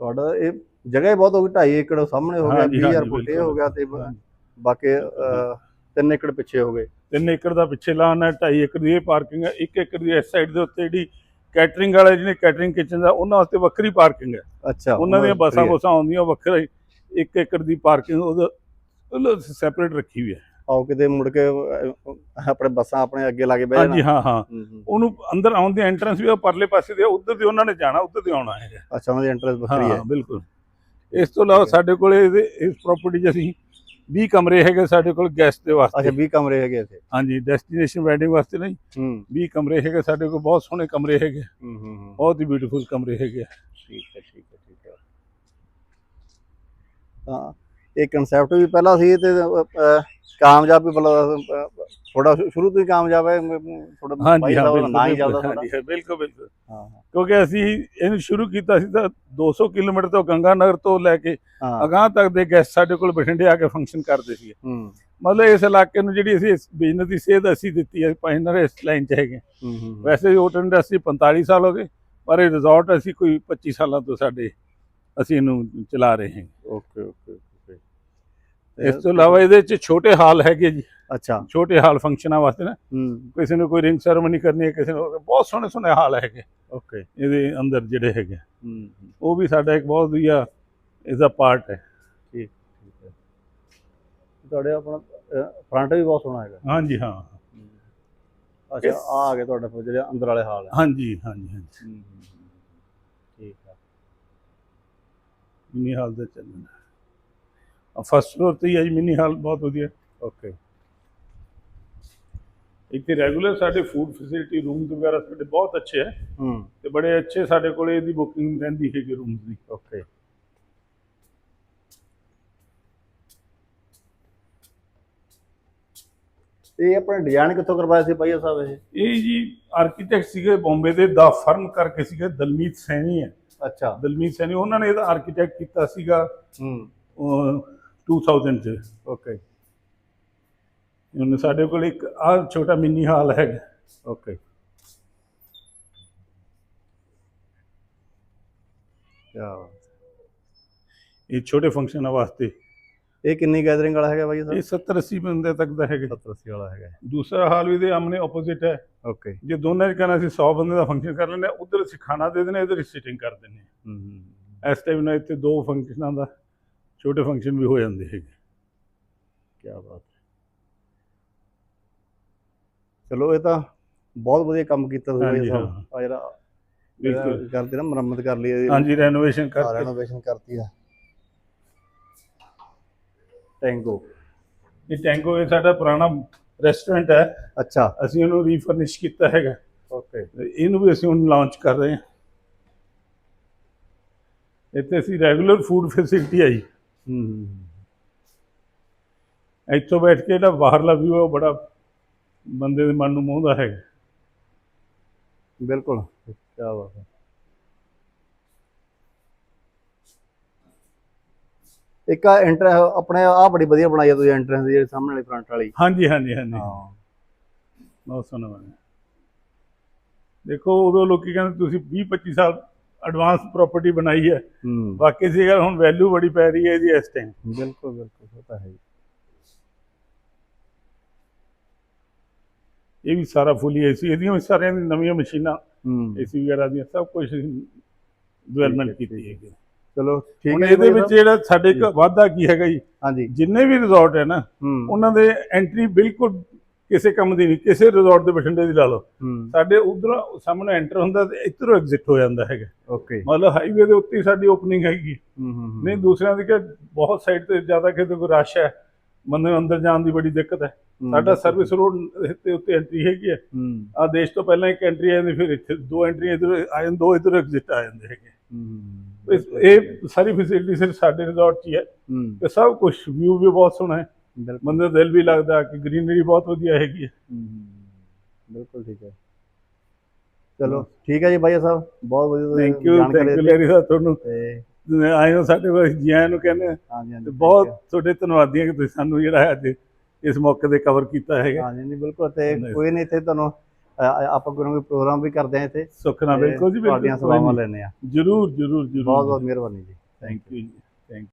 [SPEAKER 1] ਤੁਹਾਡਾ ਇਹ ਜਗ੍ਹਾ ਹੀ ਬਹੁਤ ਹੋ ਗਈ 2.5 ਏਕੜ ਸਾਹਮਣੇ ਹੋ ਗਿਆ
[SPEAKER 2] ਹਾਂਜੀ,
[SPEAKER 1] 20000
[SPEAKER 2] ਹਾਂਜੀ,
[SPEAKER 1] ਫੁੱਟ ਇਹ
[SPEAKER 2] ਬਿਲਕੁਲ।
[SPEAKER 1] ਹੋ ਗਿਆ ਤੇ
[SPEAKER 2] ਹਾਂਜੀ।
[SPEAKER 1] ਬਾਕੀ 3 ਏਕੜ ਪਿੱਛੇ ਹੋ ਗਏ
[SPEAKER 2] 3 ਏਕੜ ਦਾ ਪਿੱਛੇ ਲਾਉਣਾ ਹੈ 2.5 ਏਕੜ ਦੀ ਇਹ ਪਾਰਕਿੰਗ ਹੈ 1 ਏਕੜ ਦੀ ਇਸ ਸਾਈਡ ਦੇ ਉੱਤੇ ਜਿਹੜੀ ਕੈਟਰਿੰਗ ਵਾਲੇ ਜਿਹਨੇ ਕੈਟਰਿੰਗ ਕਿਚਨ ਦਾ ਉਹਨਾਂ ਵਾਸਤੇ ਵੱਖਰੀ ਪਾਰਕਿੰਗ ਹੈ
[SPEAKER 1] ਅੱਛਾ
[SPEAKER 2] ਉਹਨਾਂ ਦੀਆਂ ਬੱਸਾਂ। ਬੁੱਸਾਂ ਆਉਂਦੀਆਂ ਵੱਖਰੇ 1 ਏਕੜ ਦੀ ਪਾਰਕਿੰਗ ਉਹਦਾ ਸੈਪਰੇਟ ਰੱਖੀ ਹੋਈ ਹੈ
[SPEAKER 1] ਆਓ ਕਿਤੇ ਮੁੜ ਕੇ ਅਹ, ਆਪਣੇ ਬੱਸਾਂ ਆਪਣੇ ਅੱਗੇ ਲਾ ਕੇ ਬਹਿ
[SPEAKER 2] ਹਾਂਜੀ
[SPEAKER 1] ਜਾਣਾ
[SPEAKER 2] ਹਾਂ ਹਾਂ
[SPEAKER 1] ਹੂੰ, ਹੂੰ।
[SPEAKER 2] ਉਹਨੂੰ ਅੰਦਰ ਆਉਣ ਦੀ ਐਂਟਰੈਂਸ ਵੀ ਉਹ ਪਰਲੇ ਪਾਸੇ ਦੇ ਉਧਰ ਦੀ ਉਹਨਾਂ ਨੇ ਜਾਣਾ ਉਧਰ ਦੀ ਆਉਣਾ ਹੈ
[SPEAKER 1] ਅੱਛਾ ਉਹਨਾਂ ਦੀ ਐਂਟਰੈਂਸ ਵੱਖਰੀ ਹੈ
[SPEAKER 2] ਹਾਂ ਬਿਲਕੁਲ ਇਸ ਤੋਂ ਇਲਾਵਾ। ਸਾਡੇ ਕੋਲ ਇਸ ਪ੍ਰਾਪਰਟੀ 'ਚ ਅਸੀਂ 20 ਕਮਰੇ ਹੈਗੇ ਸਾਡੇ ਕੋਲ ਗੈਸਟ ਦੇ
[SPEAKER 1] ਅੱਛਾ
[SPEAKER 2] ਵਾਸਤੇ
[SPEAKER 1] 20 ਕਮਰੇ ਹੈਗੇ ਇੱਥੇ।
[SPEAKER 2] ਹਾਂਜੀ ਡੈਸਟੀਨੇਸ਼ਨ ਵੈਡਿੰਗ ਵਾਸਤੇ ਨਹੀਂ।
[SPEAKER 1] ਹੂੰ।
[SPEAKER 2] 20 ਕਮਰੇ ਹੈਗੇ ਸਾਡੇ ਕੋਲ ਬਹੁਤ ਸੋਹਣੇ ਕਮਰੇ ਹੈਗੇ।
[SPEAKER 1] ਹੂੰ ਹੂੰ ਹੂੰ।
[SPEAKER 2] ਬਹੁਤ ਹੀ ਬਿਊਟੀਫੁਲ ਕਮਰੇ ਹੈਗੇ।
[SPEAKER 1] ਠੀਕ ਹੈ ਠੀਕ ਹੈ ਠੀਕ ਹੈ। ਤਾਂ ਇਹ ਕਨਸੈਪਟ ਵੀ ਪਹਿਲਾਂ ਸੀ ਤੇ ਕਾਮਯਾਬ ਵੀ ਥੋੜਾ ਸ਼ੁਰੂ ਤੋਂ ਹੀ ਕਾਮਯਾਬ ਹੈ ਥੋੜਾ ਨਾ ਹੀ
[SPEAKER 2] ਬਿਲਕੁਲ,
[SPEAKER 1] ਥੋੜਾ
[SPEAKER 2] ਬਿਲਕੁਲ ਬਿਲਕੁਲ। ਕਿਉਂਕਿ ਅਸੀਂ ਇਹਨੂੰ ਸ਼ੁਰੂ ਕੀਤਾ ਸੀ ਤਾਂ 200 ਕਿਲੋਮੀਟਰ ਤੋਂ ਗੰਗਾ ਨਗਰ ਤੋਂ ਲੈ ਕੇ ਅਗਾਂਹ ਤੱਕ ਦੇ ਗੈਸਟ ਸਾਡੇ ਕੋਲ ਬਠਿੰਡੇ ਆ ਕੇ ਫੰਕਸ਼ਨ ਕਰਦੇ ਸੀ ਮਤਲਬ ਇਸ ਇਲਾਕੇ ਨੂੰ ਜਿਹੜੀ ਅਸੀਂ ਬਿਜ਼ਨਸ ਦੀ ਸੇਧ ਅਸੀਂ ਦਿੱਤੀ ਹੈ ਪਾਇਨਰ ਇਸ ਲਾਈਨ 'ਚ ਹੈਗੇ। ਵੈਸੇ ਹੋਟਲ ਇੰਡਸਟਰੀ 45 ਸਾਲ ਹੋ ਗਏ ਪਰ ਇਹ ਰਿਜ਼ੋਰਟ ਅਸੀਂ ਕੋਈ 25 ਸਾਲਾਂ ਤੋਂ ਸਾਡੇ ਅਸੀਂ ਇਹਨੂੰ ਚਲਾ ਰਹੇ ਹਾਂ
[SPEAKER 1] ਓਕੇ ਓਕੇ।
[SPEAKER 2] ਇਸ ਤੋਂ ਇਲਾਵਾ ਇਹਦੇ 'ਚ ਛੋਟੇ ਹਾਲ ਹੈਗੇ ਜੀ।
[SPEAKER 1] ਅੱਛਾ।
[SPEAKER 2] ਛੋਟੇ ਹਾਲ ਫੰਕਸ਼ਨਾਂ ਵਾਸਤੇ ਨਾ। ਕਿਸੇ ਨੂੰ ਕੋਈ ਰਿੰਗ ਸੈਰੇਮਨੀ ਕਰਨੀ ਹੈ ਕਿਸੇ ਨੂੰ ਬਹੁਤ ਸੋਹਣੇ ਸੋਹਣੇ ਹਾਲ ਹੈਗੇ।
[SPEAKER 1] ਓਕੇ।
[SPEAKER 2] ਇਹਦੇ ਅੰਦਰ ਜਿਹੜੇ ਹੈਗੇ। ਉਹ ਵੀ ਸਾਡਾ ਇੱਕ ਬਹੁਤ ਵਧੀਆ ਇਸ ਦਾ ਪਾਰਟ ਹੈ।
[SPEAKER 1] ਠੀਕ ਠੀਕ ਹੈ। ਤੁਹਾਡੇ ਆਪਣਾ ਫਰੰਟ ਵੀ ਬਹੁਤ ਸੋਹਣਾ ਹੈਗਾ।
[SPEAKER 2] ਹਾਂਜੀ ਹਾਂ।
[SPEAKER 1] ਅੱਛਾ ਆ ਆ ਗਏ ਤੁਹਾਡੇ ਜਿਹੜੇ ਅੰਦਰ ਵਾਲੇ ਹਾਲ ਹੈ।
[SPEAKER 2] ਹਾਂਜੀ ਹਾਂਜੀ ਹਾਂਜੀ।
[SPEAKER 1] ਠੀਕ ਹੈ।
[SPEAKER 2] ਮਿਨੀ ਹਾਲ ਦਾ ਚੱਲਣਾ। ਫਸਟ ਫਲੋਰ ਤੇ ਹੀ ਹੈ ਜੀ ਮਿਨੀ ਹਾਲ ਬਹੁਤ ਵਧੀਆ।
[SPEAKER 1] ਓਕੇ
[SPEAKER 2] ਇੱਥੇ ਰੈਗੂਲਰ ਸਾਡੇ ਫੂਡ ਫੈਸਿਲਿਟੀ ਰੂਮਸ ਵਗੈਰਾ ਸਾਡੇ ਬਹੁਤ ਅੱਛੇ ਹੈ
[SPEAKER 1] ਹੂੰ।
[SPEAKER 2] ਤੇ ਬੜੇ ਅੱਛੇ ਸਾਡੇ ਕੋਲ ਇਹਦੀ ਬੁਕਿੰਗ ਰਹਿੰਦੀ ਹੈਗੀ ਰੂਮਸ ਦੀ।
[SPEAKER 1] ਓਕੇ ਇਹ ਆਪਣੇ ਡਿਜ਼ਾਈਨ ਕਿੱਥੋਂ ਕਰਵਾਇਆ ਸੀ ਭਾਈ ਸਾਹਿਬ ਇਹ?
[SPEAKER 2] ਇਹ ਜੀ ਆਰਕੀਟੈਕਟ ਸੀਗੇ ਬੰਬੇ ਦੇ ਦਾ ਫਰਮ ਕਰਕੇ ਸੀਗੇ ਦਲਮੀਤ ਸੈਣੀ ਹੈ
[SPEAKER 1] ਅੱਛਾ।
[SPEAKER 2] ਦਲਮੀਤ ਸੈਣੀ ਉਹਨਾਂ ਨੇ ਇਹਦਾ ਆਰਕੀਟੈਕਟ ਕੀਤਾ ਸੀਗਾ।
[SPEAKER 1] ਹੂੰ।
[SPEAKER 2] 2000 ਚ।
[SPEAKER 1] ਓਕੇ
[SPEAKER 2] ਹੁਣ ਸਾਡੇ ਕੋਲ ਇੱਕ ਆ ਛੋਟਾ ਮਿੰਨੀ ਹਾਲ ਹੈਗਾ।
[SPEAKER 1] ਓਕੇ ਕਿਆ
[SPEAKER 2] ਇਹ ਛੋਟੇ ਫੰਕਸ਼ਨਾਂ ਵਾਸਤੇ।
[SPEAKER 1] ਇਹ ਕਿੰਨੀ ਗੈਦਰਿੰਗ ਵਾਲਾ ਹੈਗਾ ਭਾਈ
[SPEAKER 2] ਇਹ
[SPEAKER 1] ਸਾਹਿਬ
[SPEAKER 2] 70 80 ਬੰਦੇ ਤੱਕ ਦਾ ਹੈਗਾ।
[SPEAKER 1] 70 80 ਵਾਲਾ ਹੈਗਾ।
[SPEAKER 2] ਦੂਸਰਾ ਹਾਲ ਵੀ ਦੇ ਆਮਨੇ ਆਪੋਜ਼ਿਟ ਹੈ।
[SPEAKER 1] ਓਕੇ
[SPEAKER 2] ਜੇ ਦੋਨਾਂ 'ਚ ਕਹਿੰਦਾ ਅਸੀਂ 100 ਬੰਦੇ ਦਾ ਫੰਕਸ਼ਨ ਕਰ ਲੈਂਦੇ ਉਧਰ ਅਸੀਂ ਖਾਣਾ ਦੇ ਦਿੰਦੇ ਇਧਰ ਸਿਟਿੰਗ ਕਰ ਦਿੰਦੇ। ਹੂੰ।
[SPEAKER 1] ਹੂੰ
[SPEAKER 2] ਇਸ ਟਾਈਮ ਨਾਲ ਇੱਥੇ ਦੋ ਫੰਕਸ਼ਨਾਂ ਦਾ। ਛੋਟੇ ਫੰਕਸ਼ਨ ਵੀ ਹੋ ਜਾਂਦੇ ਹੈਗੇ।
[SPEAKER 1] ਕੀ ਬਾਤ ਹੈ। ਚਲੋ ਇਹ ਤਾਂ ਬਹੁਤ ਵਧੀਆ ਕੰਮ ਕੀਤਾ ਤੁਸੀਂ
[SPEAKER 2] ਹਾਂਜੀ,
[SPEAKER 1] ਸਾਹਿਬ। ਆ ਜਿਹੜਾ
[SPEAKER 2] ਬਿਲਕੁਲ।
[SPEAKER 1] ਕਰਦੇ ਨਾ ਮੁਰੰਮਤ ਕਰ ਲਈ ਇਹਦੀ।
[SPEAKER 2] ਹਾਂਜੀ ਰੈਨੋਵੇਸ਼ਨ ਕਰਕੇ।
[SPEAKER 1] ਰੈਨੋਵੇਸ਼ਨ ਕਰਤੀ ਆ। ਟੈਂਗੋ
[SPEAKER 2] ਇਹ ਟੈਂਗੋ ਇਹ ਸਾਡਾ ਪੁਰਾਣਾ ਰੈਸਟੋਰੈਂਟ ਹੈ।
[SPEAKER 1] ਅੱਛਾ।
[SPEAKER 2] ਅਸੀਂ ਉਹਨੂੰ ਰੀਫਰਨਿਸ਼ ਕੀਤਾ ਹੈਗਾ।
[SPEAKER 1] ਓਕੇ
[SPEAKER 2] ਤੇ ਇਹਨੂੰ ਵੀ ਅਸੀਂ ਹੁਣ ਲਾਂਚ ਕਰ ਰਹੇ ਹਾਂ। ਇੱਥੇ ਅਸੀਂ ਰੈਗੂਲਰ ਫੂਡ ਫੈਸਿਲਿਟੀ ਹੂੰ ਇੱਥੋਂ ਬੈਠ ਕੇ ਜਿਹੜਾ ਬਾਹਰਲਾ ਵਿਊ ਹੈ ਉਹ ਬੜਾ ਬੰਦੇ ਦੇ ਮਨ ਨੂੰ ਮੋਹਦਾ ਹੈਗਾ।
[SPEAKER 1] ਬਿਲਕੁਲ। ਕੀ ਬਾਤ ਹੈ। ਇੱਕ ਆ ਐਂਟਰ ਆਪਣੇ ਆ ਬੜੀ ਵਧੀਆ ਬਣਾਈ ਆ ਤੁਸੀਂ ਐਂਟਰੈਂਸ ਦੀ ਜਿਹੜੀ ਸਾਹਮਣੇ ਵਾਲੀ ਫਰੰਟ ਵਾਲੀ।
[SPEAKER 2] ਹਾਂਜੀ ਹਾਂਜੀ ਹਾਂਜੀ।
[SPEAKER 1] ਹਾਂ।
[SPEAKER 2] ਬਹੁਤ ਸੋਹਣਾ ਬਣਿਆ। ਦੇਖੋ ਉਦੋਂ ਲੋਕੀ ਕਹਿੰਦੇ ਤੁਸੀਂ 20 25 ਸਾਲ ਐਡਵਾਂਸ ਪ੍ਰਾਪਰਟੀ ਬਣਾਈ ਹੈ।
[SPEAKER 1] ਹੂੰ।
[SPEAKER 2] ਬਾਕੀ ਸੀ ਗੱਲ ਹੁਣ ਵੈਲਿਊ ਬੜੀ ਪੈ ਰਹੀ ਹੈ ਇਹਦੀ ਇਸ ਟਾਈਮ
[SPEAKER 1] ਬਿਲਕੁਲ ਬਿਲਕੁਲ ਉਹ ਤਾਂ ਹੈ ਹੀ।
[SPEAKER 2] ਇਹ ਵੀ ਸਾਰਾ ਫੁੱਲੀ ਏਸੀ ਇਹਦੀਆਂ ਵੀ ਸਾਰੀਆਂ ਦੀ ਨਵੀਆਂ ਮਸ਼ੀਨਾਂ
[SPEAKER 1] ਹੂੰ।
[SPEAKER 2] ਏਸੀ ਵਗੈਰਾ ਦੀਆਂ ਸਭ ਕੁਝ ਡਿਵੈਲਪਮੈਂਟ
[SPEAKER 1] ਹੈ,
[SPEAKER 2] ਕੀਤੀ ਹੈਗੀ।
[SPEAKER 1] ਚਲੋ ਠੀਕ ਹੈ
[SPEAKER 2] ਇਹਦੇ ਵਿੱਚ। ਜਿਹੜਾ ਸਾਡੇ ਵਾਅਦਾ ਕੀ ਹੈਗਾ ਜੀ
[SPEAKER 1] ਹਾਂਜੀ।
[SPEAKER 2] ਜਿੰਨੇ ਵੀ ਰਿਜ਼ੋਰਟ ਹੈ ਨਾ
[SPEAKER 1] ਹੂੰ।
[SPEAKER 2] ਉਹਨਾਂ ਦੇ ਐਂਟਰੀ ਬਿਲਕੁਲ ਕਿਸੇ ਕੰਮ ਦੀ ਨਹੀਂ ਕਿਸੇ ਰਿਜ਼ੋਰਟ ਦੇ ਬਠਿੰਡੇ ਦੀ ਲਾ ਲਓ।
[SPEAKER 1] ਹੂੰ।
[SPEAKER 2] ਸਾਡੇ ਉਧਰੋਂ ਸਾਹਮਣੇ ਐਂਟਰ ਹੁੰਦਾ ਤੇ ਇੱਧਰੋਂ ਐਗਜ਼ਿਟ ਹੋ ਜਾਂਦਾ ਹੈਗਾ।
[SPEAKER 1] ਓਕੇ
[SPEAKER 2] ਮਤਲਬ ਹਾਈਵੇ ਦੇ ਉੱਤੇ ਹੀ ਸਾਡੀ ਓਪਨਿੰਗ ਹੈਗੀ।
[SPEAKER 1] ਹੂੰ ਹੂੰ
[SPEAKER 2] ਨਹੀਂ ਦੂਸਰਿਆਂ ਦੀ ਕਿ ਬਹੁਤ ਸਾਈਡ ਤੇ ਜ਼ਿਆਦਾ ਕਿਤੇ ਕੋਈ ਰਸ਼ ਹੈ। ਬੰਦੇ ਨੂੰ ਅੰਦਰ ਜਾਣ ਦੀ ਬੜੀ ਦਿੱਕਤ ਹੈ। ਸਾਡਾ। ਸਰਵਿਸ ਰੋਡ ਦੇ ਉੱਤੇ ਐਂਟਰੀ ਹੈਗੀ ਹੈ। ਆ ਦੇਸ਼ ਤੋਂ ਪਹਿਲਾਂ ਇੱਕ ਐਂਟਰੀ ਆਉਂਦੀ ਫਿਰ ਇੱਥੇ ਦੋ ਐਂਟਰੀਆਂ ਇਧਰ ਆ ਜਾਂਦੇ ਦੋ ਇਧਰ ਐਗਜ਼ਿਟ ਆ ਜਾਂਦੇ ਹੈਗੇ। ਇਹ ਸਾਰੀ ਫੈਸਿਲਿਟੀ ਸਿਰਫ ਸਾਡੇ ਰਿਜ਼ੋਰਟ 'ਚ ਹੀ ਹੈ।
[SPEAKER 1] ਹੂੰ।
[SPEAKER 2] ਤੇ ਸਭ ਕੁਝ ਵਿਊ ਵੀ ਬਹੁਤ ਸੋਹਣਾ ਹੈ।
[SPEAKER 1] ਬਿਲਕੁਲ।
[SPEAKER 2] ਬੰਦੇ ਦਾ ਦਿਲ ਵੀ ਲੱਗਦਾ ਕਿ ਗ੍ਰੀਨਰੀ ਬਹੁਤ ਵਧੀਆ ਹੈਗੀ ਹੈ।
[SPEAKER 1] ਬਿਲਕੁਲ ਠੀਕ ਹੈ। ਚਲੋ ਠੀਕ ਹੈ ਜੀ ਭਾਈ ਸਾਹਿਬ ਬਹੁਤ ਵਧੀਆ ਤੁਸੀਂ
[SPEAKER 2] thank you thank you. Larry Sahib ਤੁਹਾਨੂੰ। ਆਏ ਹੋ ਸਾਡੇ ਕੋਲ ਜੀਆਂ ਨੂੰ ਕਹਿੰਦੇ ਤੇ ਬਹੁਤ। ਤੁਹਾਡੇ ਧੰਨਵਾਦੀ ਹਾਂ ਕਿ ਤੁਸੀਂ ਸਾਨੂੰ ਜਿਹੜਾ ਅੱਜ ਇਸ ਮੌਕੇ ਤੇ ਕਵਰ ਕੀਤਾ ਹੈਗਾ।
[SPEAKER 1] ਹਾਂਜੀ ਨਹੀਂ ਬਿਲਕੁਲ ਤੇ। ਕੋਈ ਨਹੀਂ ਇੱਥੇ ਤੁਹਾਨੂੰ ਆਪਾਂ ਕੋਈ ਪ੍ਰੋਗਰਾਮ ਵੀ ਕਰਦੇ ਆ ਇੱਥੇ।
[SPEAKER 2] ਸੁੱਖ ਨਾਲ
[SPEAKER 1] ਤੇ
[SPEAKER 2] ਬਿਲਕੁਲ ਜੀ
[SPEAKER 1] ਤੁਹਾਡੀਆਂ
[SPEAKER 2] ਬਿਲਕੁਲ
[SPEAKER 1] ਸੇਵਾਵਾਂ ਲੈਣੇ ਆ
[SPEAKER 2] ਜਰੂਰ ਜਰੂਰ ਜਰੂਰ।
[SPEAKER 1] ਬਹੁਤ ਬਹੁਤ ਮਿਹਰਬਾਨੀ ਜੀ।
[SPEAKER 2] ਥੈਂਕ ਯੂ ਜੀ।